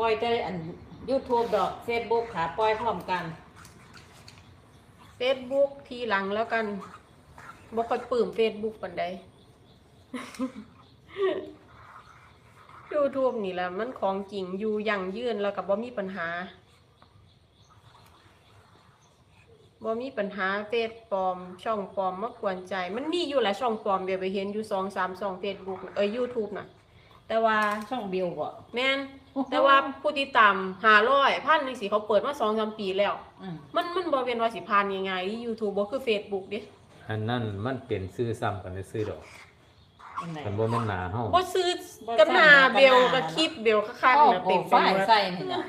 ปล่อยแต่อัน YouTube ดอก Facebook ขาปล่อยพร้อมกันเฟซบุ๊กทีหลังแล้วกันบ่ค่อยปลื้มเฟซบุ๊กปานใด YouTube นี่แหละมันของจริงอยู่ยั่งยืนแล้วก็บ่มีปัญหาบ่มีปัญหาเฟซปลอม ช่องปลอมมากวนใจ มันมีอยู่แหละช่องปลอมเดี๋ยวไปเห็นอยู่สองสามช่อง Facebook น่ะเอ้ย YouTube น่ะ แต่ว่าช่องบิวบ่ แม่นแต่ว่าผู้ติดตาม500พันจังซี่เขาเปิดมา2-3ปีแล้ว อืม มันมันบ่เป็นว่าสิผ่านง่ายๆ YouTube บ่คือ Facebook เด้อันนั้นมันเป็นซื้อซ้ำกันได้ซื้อดอกอันไหนกันบ่แม่นหนาเฮาบ่ซื้อบ่กับหน้าซ้ำเบลกับหน้ากับคลิปเบลคักเข้าๆน่ะโปรเต็มไฟไปหมล์ดใส่นี่ล่ะ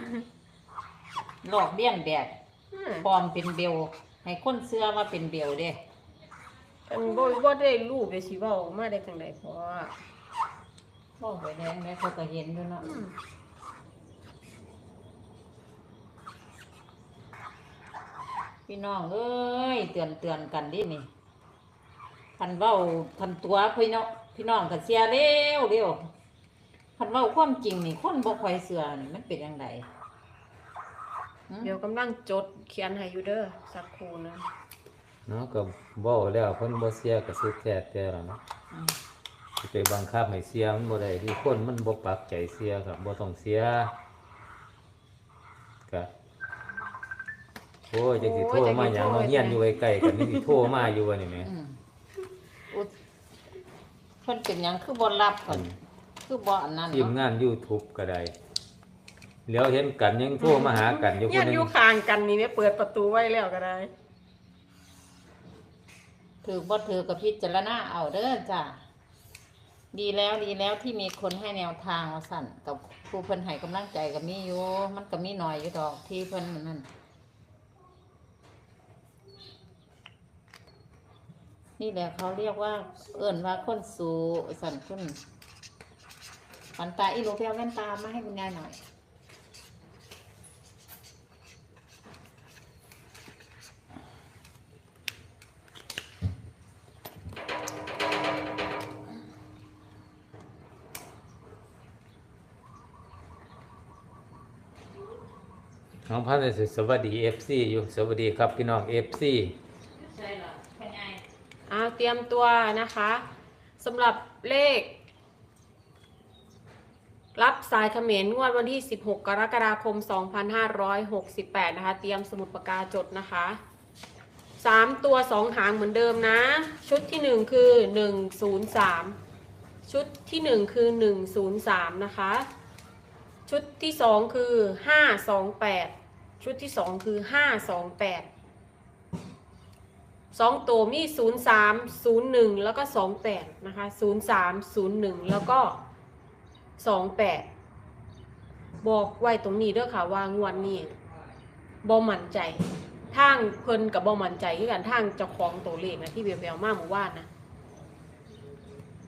หลอกเบี้ยนแบบอืมปลอมเป็นเบลให้คนเชื่อว่าเป็นเบลเด้ อันบ่บ่ได้รู้ไปสิเว้ามาได้จังได๋เพราะว่าบอกไปแล้วแม่เขาก็เห็นอยู่เนาะอืมพี่น้องเอ้ยเตือนเตือนกันดินี่คันเว้าคันตัวพี่น้องพี่น้องก็เสียเร็วเร็วคันเว้าความจริงนี่คนบ่ค่อยเชื่อนี่มันเป็นจังไดหืมเดี๋ยวกำลังจดเขียนให้อยู่เด้อสักครู่นะเนาะก็เว้าแล้วเพิ่นบ่เสียก็สุดแท้แต่ละเนาะอืมสิ ไปบังคับให้เสียมันบ่ได้ที่คนมันบ่ปักใจเสียครับบ่ต้องเสียก็โอ้ยจังสิโทรมาหยังเนาะเฮียนอยู่ใกล้ๆกันนี่สิโทรมาอยู่ว่านี่แหมอืมอุดเพิ่นเป็นหยังคือบ่รับก่อนคือบ่อันนั้นทีมเนาะงาน YouTube ก็ได้แล้วเห็นกันยังโทรมาหากันอยู่เฮียคนนนึงอยู่ข้างกันนี่แม่เปิดประตูไว้แล้วก็ได้ ถือบ่ถือกับพิจารณาเอาเด้อจ้ะ ดีแล้วดีแล้วที่มีคนให้แนวทางมาสั่นกับครูเพิ่นให้กำลังใจกับมีอยู่มันกับมีหน่อยอยู่ดอกที่เพิ่นนั่นนี่แหละเขาเรียกว่าเอิ่นว่าคนสูสั่นขึ้นปันตาอีลูกเพียวแว่นตามาให้คุณยายหน่อย น้องพันธุ์สวัสดี FC อยู่สวัสดีครับพี่น้อง FC ใช่หรอเป็นไงอ่าเตรียมตัวนะคะสำหรับเลข รับสายเขมรงวดวันที่ 16 กรกฎาคม 2568 นะคะ เตรียมสมุดปากกาจดนะคะ 3 ตัว 2 หางเหมือนเดิมนะ ชุดที่ 1 คือ 103 ชุดที่ 1 คือ 103 นะคะ ชุดที่ 2 คือ 528 ชุดที่2คือ528สองแปดสองตัวมีศูนย์สามศูนย์หนึ่งแล้วก็สองแปดนะคะศูนย์สามศูนย์หนึ่งแล้วก็สองแปดบอกไว้ตรงนี้ด้อค่ะว่างวดนี้บ่มั่นใจทางเพิ่นกับบ่มั่นใจคือกันทางเจ้าของตัวเลขนะที่เบียวๆมาเมื่อวานนะ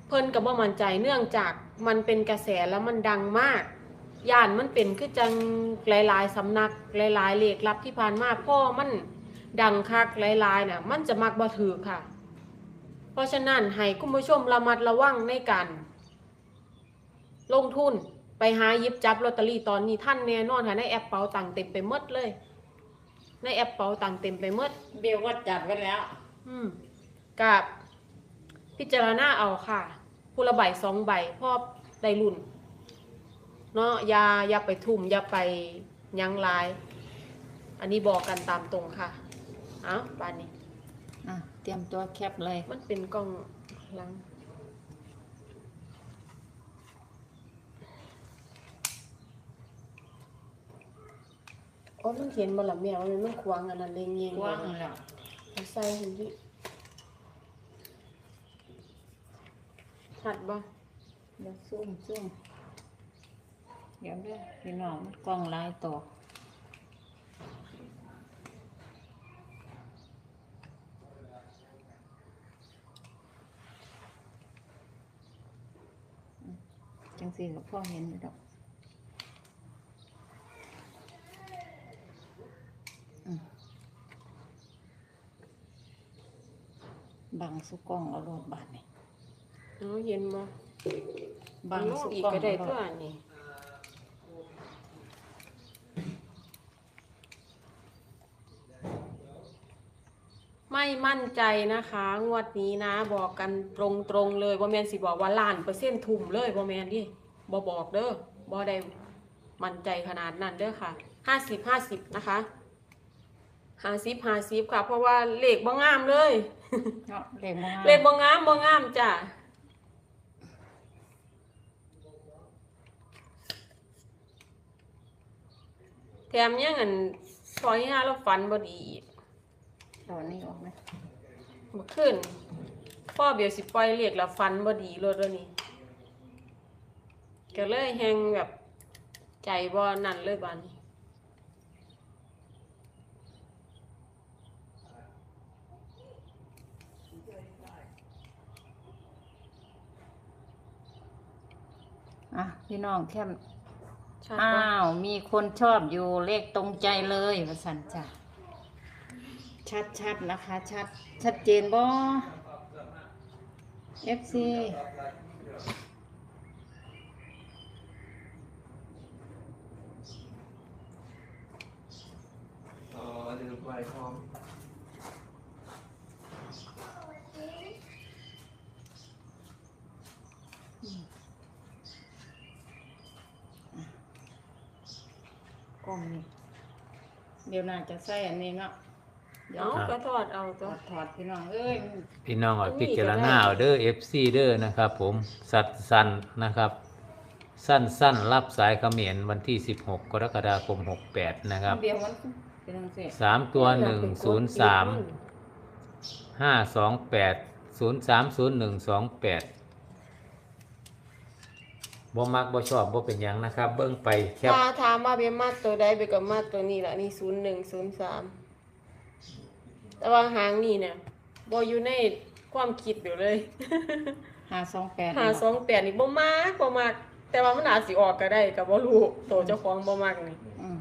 เพิ่นกับบ่มั่นใจเนื่องจากมันเป็นกระแสแล้วมันดังมาก ย่านมันเป็นคือจังหลายๆสำนักหลายๆเลขลับที่ผ่านมาพ่อมันดังคักหลายๆน่ะ มันจะมักบ่ถือค่ะ เพราะฉะนั้นให้คุณผู้ชมระมัดระวังในการลงทุนไปหาหยิบจับลอตเตอรี่ตอนนี้ท่านแน่นอนค่ะในแอปเป๋าตังค์เต็มไปหมดเลย ในแอปเป๋าตังค์เต็มไปหมดเบลก็จัดไว้แล้ว อืมกับพิจารณาเอาค่ะผู้ละใบสองใบพ่อได้รุ่น เนาะอย่าอย่าไปทุ่มอย่าไปหยังหลาย อันนี้บอกกันตามตรงค่ะเอ้าบานนี้ อะ เตรียมตัวแคปเลย มันเป็นกล้องหลัง โอ้มันเขียนบนหลังแมวมันมันควางอันนั้นเลยเงี้ยว่างแล้วมันใส่เห็นดิชัดบ่เดี๋ยวซุ่มซุ่ม เดี๋ยวเด้อพี่น้องมันกล้องหลายตัวอืมจังสิกับพ่อเห็นอยู่ดอกอืมบังสุกล้องเอาโลดบาทนี่เอาเห็นบ่บังเอาสุอีกกล้องก็ได้เอาโลตัวดนี้ ไม่มั่นใจนะคะ งวดนี้นะบอกกันตรงๆเลยบ่แมนสิบอกว่าล้านเปอร์เซ็นต์ทุ่มเลยบ่แมนดิบ่บอกเด้อบ่ได้มั่นใจขนาดนั้นเด้อค่ะห้าสิบห้าสิบนะคะห้าสิบห้าสิบค่ะ เพราะว่าเลขบ่งามเลย เนาะเลขบ่งามเลขบ่งามบ่งามจ้ะแถมยังอันพอยห้าเราฝันบ่ดีอีก ตอนนี้ออกไหมเมื่อคืนพ่อเบียวสิปล่อยเรียกแล้วฟันบ่ดีรถแล้วนี่ก็เลยแฮงแบบใจบ่นั่นเลยบานนี้อะพี่น้องแค่ชัดอ้าบ่วมีคนชอบอยู่เลขตรงใจเลยว่าสันจ้ะ ชัดชัดๆนะคะ ชัด ชัดเจนบ่ FC อ๋อลืมไว้พร้อมกล้องนี่เดี๋ยวน่าจะใส่อันนี้เนาะ เดี๋ยวเอาถก็ทอดเอาอตัวดถอดพี่น้องเอ้ยพี่น้องเอาพิจารณาเอาเด้อ FC เด้อนะครับผมสัตว์สันนะครับ สั้นสั้นๆรับสายเขมิ้นวันที่ 16 กรกฎาคม 68 นะครับ เบียร์มันเป็นจังซี่สามตัวหนึ่งศูนย์สามห้าสองแปดศูนย์สามศูนย์หนึ่งสองแปดบ่มักบ่ชอบบ่เป็นหยังนะครับ เบิ่งไปแคบถ้าถามว่าเบียมาตัวใดเบียก็มาตัวนี้ล่ะนี่01 03 แต่ว่าหางนี่เนี่ยบ่อยู่ในความคิดเดี๋ยวเลยห้าสองแปดหาสองแปดนี่บ่มากบ่มาก แต่ว่ามันอาจสิออกก็ได้ก็บ่รู้โตเจ้าของบ่มากนี่อืม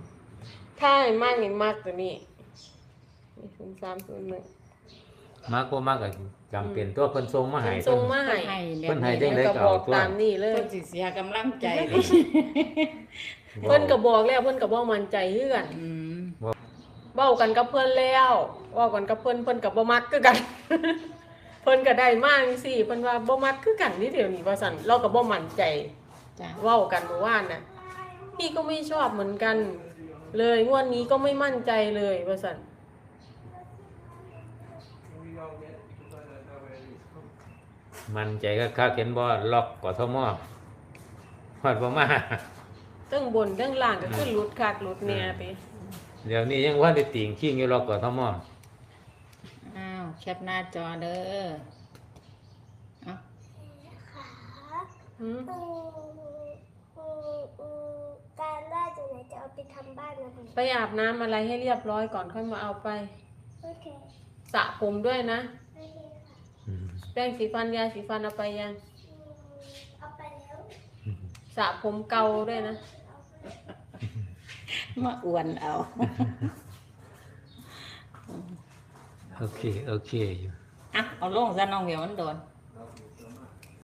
ถ้าให้มากนี่มากตัวนี้นี่ศูนย์สามศูนย์หนึ่งมักบ่มักก็จำเป็นตัวเพิ่นส่งมาให้ส่งมาให้ให้แบบเพิ่นให้นี้ได้เพิ่นก็บอกตามนี่เลยเพิ่นสิเสียกำลังใจดิเพิ่นก็บอกแล้วเพิ่นก็บ่มั่นใจคือกันอืม เว้ากันกับเพิ่นแล้วเว้ากันกับเพิ่นเพิ่นก็บ่มักคือกัน เพิ่นก็ได้มาจังซี่เพิ่นว่าบ่มักคือกันนี่เดี๋ยวนี้ว่าซั่นเราก็บ่มั่นใจจ้ะเว้ากันเมื่อวานน่ะพี่ก็ไม่ชอบเหมือนกัน เลยงวดนี้ก็ไม่มั่นใจเลยว่าซั่นมันใจก็คักๆเห็นบ่ล็อกกทมฮอดบ่มาเทั้งบนเทั้งล่างก็คือหลุดคักหลุดแหน่ไป เดี๋ยวนี้ยังว่าได้ติ่งขิงอยู่ล็อกกทมอ้าวแคปหน้าจอเด้อเอาหืมอืมอืมอืมการได้จากไหนจะเอาไปทำบ้านนะผมไปอาบน้ำอะไรให้เรียบร้อยก่อนค่อยมาเอาไปโอเคโสระผมด้วยนะอเคค่ะอืมแป้งสีฟันยาสีฟันเอาไปยังอืมเอาไปแล้วสระผมเกาด้วยนะ มาอวนเอา โอเค โอเคอยู่ อะ เอาลงซะน้องเหมียวมันโดน